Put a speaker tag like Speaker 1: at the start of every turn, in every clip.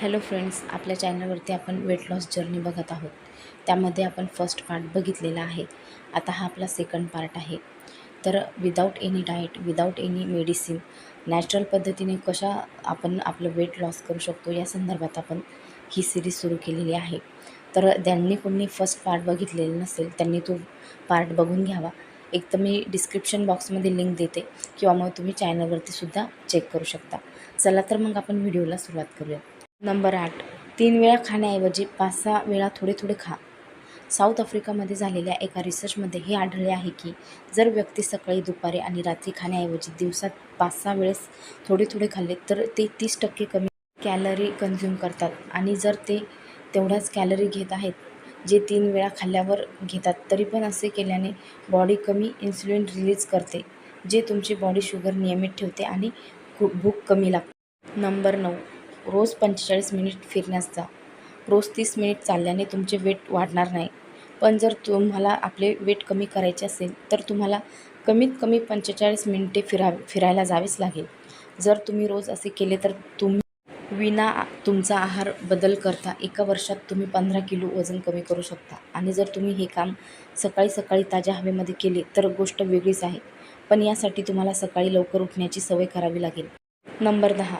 Speaker 1: Hello friends आपल्या चॅनलवरती आपण वेट लॉस जर्नी बघत आहोत. त्यामध्ये आपण फर्स्ट पार्ट बघितलेला आहे. आता हा आपला सेकंड पार्ट आहे. तर without any diet without any medicine natural पद्धतीने कशा आपण आपलं वेट लॉस करू शकतो या संदर्भात आपण ही सिरीज सुरू केलेली आहे. तर त्यांनी कोणी फर्स्ट पार्ट बघितलेलं नसेल त्यांनी तो पार्ट बघून घ्यावा. एक तर मी डिस्क्रिप्शन बॉक्समध्ये लिंक देते किंवा मग तुम्ही चॅनलवरती सुद्धा चेक करू शकता. चला तर मग आपण व्हिडिओला सुरुवात करूया. नंबर आठ. तीन वेळा खाण्याऐवजी पाच सहा वेळा थोडे थोडे खा. साऊथ आफ्रिकामध्ये झालेल्या एका रिसर्चमध्ये हे आढळले आहे की जर व्यक्ती सकाळी दुपारी आणि रात्री खाण्याऐवजी दिवसात पाच सहा वेळेस थोडे थोडे खाल्ले तर ते तीस टक्के कमी कॅलरी कन्झ्युम करतात. आणि जर ते तेवढ्याच कॅलरी घेत आहेत जे तीन वेळा खाल्ल्यावर घेतात तरी पण असे केल्याने बॉडी कमी इन्सुलिन रिलीज करते जे तुमची बॉडी शुगर नियमित ठेवते आणि खूप भूक कमी लागते. नंबर नऊ. रोज पंचेचाळीस मिनिट फिरण्यास जा. रोज तीस मिनिट चालल्याने तुमचे वेट वाढणार नाही. पण जर तुम्हाला आपले वेट कमी करायचे असेल तर तुम्हाला कमीत कमी पंचेचाळीस मिनिटे फिरा फिरायला जावेच लागेल. जर तुम्ही रोज असे केले तर तुम्ही विना तुमचा आहार बदल करता. एका वर्षात तुम्ही पंधरा किलो वजन कमी करू शकता. आणि जर तुम्ही हे काम सकाळी सकाळी ताज्या हवेमध्ये केले तर गोष्ट वेगळीच आहे. पण यासाठी तुम्हाला सकाळी लवकर उठण्याची सवय करावी लागेल. नंबर दहा.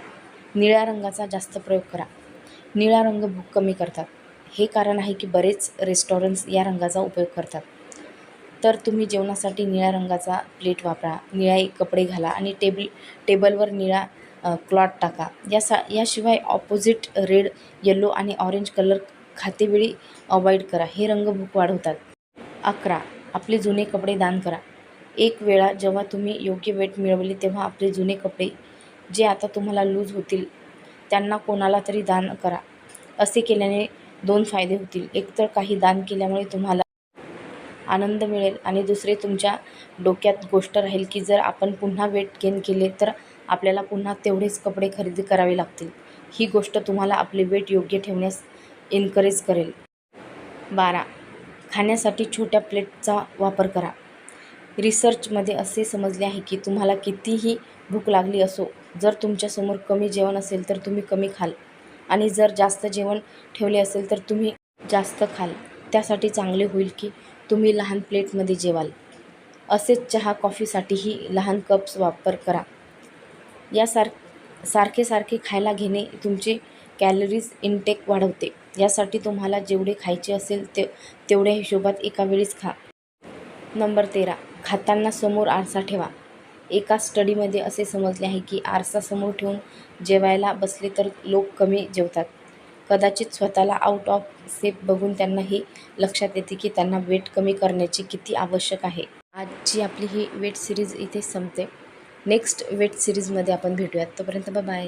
Speaker 1: निळ्या रंगाचा जास्त प्रयोग करा. निळा रंग भूक कमी करतात. हे कारण आहे की बरेच रेस्टॉरंट्स या रंगाचा उपयोग करतात. तर तुम्ही जेवणासाठी निळ्या रंगाचा प्लेट वापरा. निळ्या कपडे घाला आणि टेबल टेबलवर निळा क्लॉथ टाका. या सा याशिवाय ऑपोजिट रेड येल्लो आणि ऑरेंज कलर खातेवेळी अवॉइड करा. हे रंग भूक वाढवतात. अकरा. आपले जुने कपडे दान करा. एक वेळा जेव्हा तुम्ही योग्य वेट मिळवली तेव्हा आपले जुने कपडे जे आता तुम्हाला लूज होतील त्यांना कोणाला तरी दान करा. असे केल्याने दोन फायदे होतील. एकतर काही दान केल्यामुळे तुम्हाला आनंद मिळेल आणि दुसरे तुमच्या डोक्यात गोष्ट राहील की जर आपण पुन्हा वेट गेन केले तर आपल्याला पुन्हा तेवढेच कपडे खरेदी करावे लागतील. ही गोष्ट तुम्हाला आपले वेट योग्य ठेवण्यास इन्करेज करेल. बारा. खाण्यासाठी छोट्या प्लेटचा वापर करा. रिसर्चमध्ये असे समजले आहे की तुम्हाला कितीही भूक लागली असो जर तुमच्यासमोर कमी जेवण असेल तर तुम्ही कमी खाल. आणि जर जास्त जेवण ठेवले असेल तर तुम्ही जास्त खाल. त्यासाठी चांगले होईल की तुम्ही लहान प्लेटमध्ये जेवाल. असेच चहा कॉफीसाठीही लहान कप्स वापर करा. यासार सारखे सारखे खायला घेणे तुमचे कॅलरीज इनटेक वाढवते. यासाठी तुम्हाला जेवढे खायचे असेल ते तेवढ्या हिशोबात एका वेळीच खा. नंबर तेरा. खाताना समोर आरसा ठेवा. एका स्टडीमध्ये असे समजले आहे की आरसा समोर ठेवून जेवायला बसले तर लोक कमी जेवतात. कदाचित स्वतःला आउट ऑफ सेप बघून त्यांना हे लक्षात येते की त्यांना वेट कमी करण्याची किती आवश्यक आहे. आजची आपली ही वेट सिरीज इथे संपते. नेक्स्ट वेट सिरीजमध्ये आपण भेटूयात. तोपर्यंत बाय